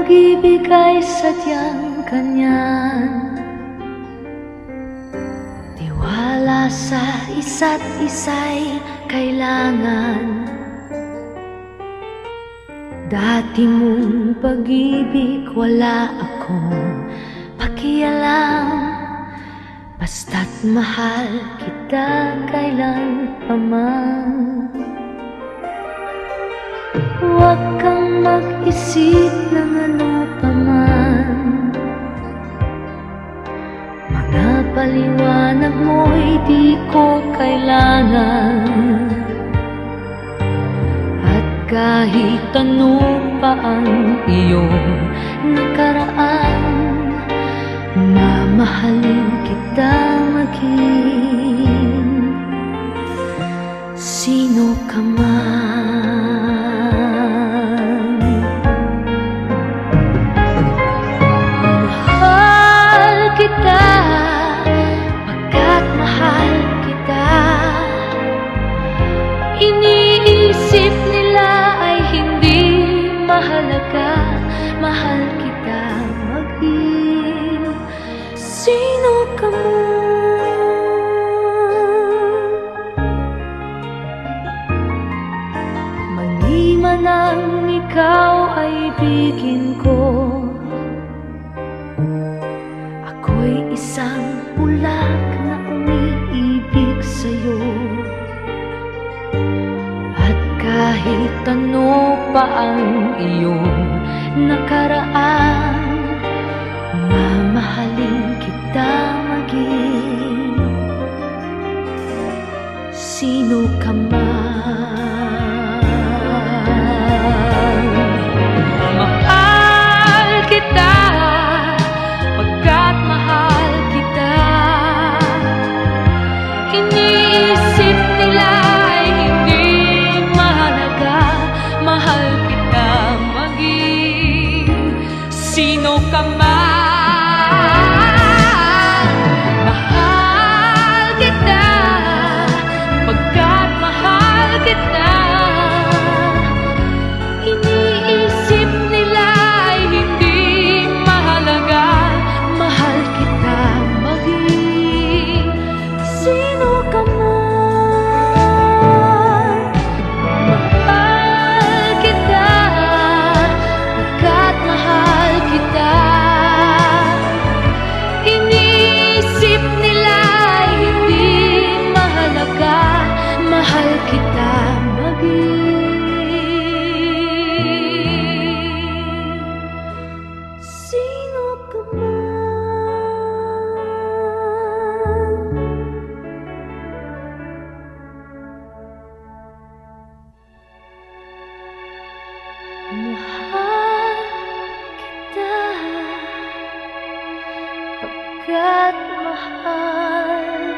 pag-ibig ay sadyang kanyan Tiwala sa isa't isa'y kailangan. Dati mong pag-ibig wala akong pakialam. Basta't mahal kita kailan pa man paliwanag mo'y di ko kailangan. At kahit ano pa ang iyong nakaraan Mamahalin kita maging. Sino ka man Iniisip nila ay hindi mahalaga. Mahal kita maging Sino ka man? Maliman ang ikaw ay ibigin ko. Ako'y isang pulag na umiibig sa'yo. At kahit ano pa ang iyong nakaraan Mamahalin kita maging. Sino ka man Sino ka kita. Pagkat mahal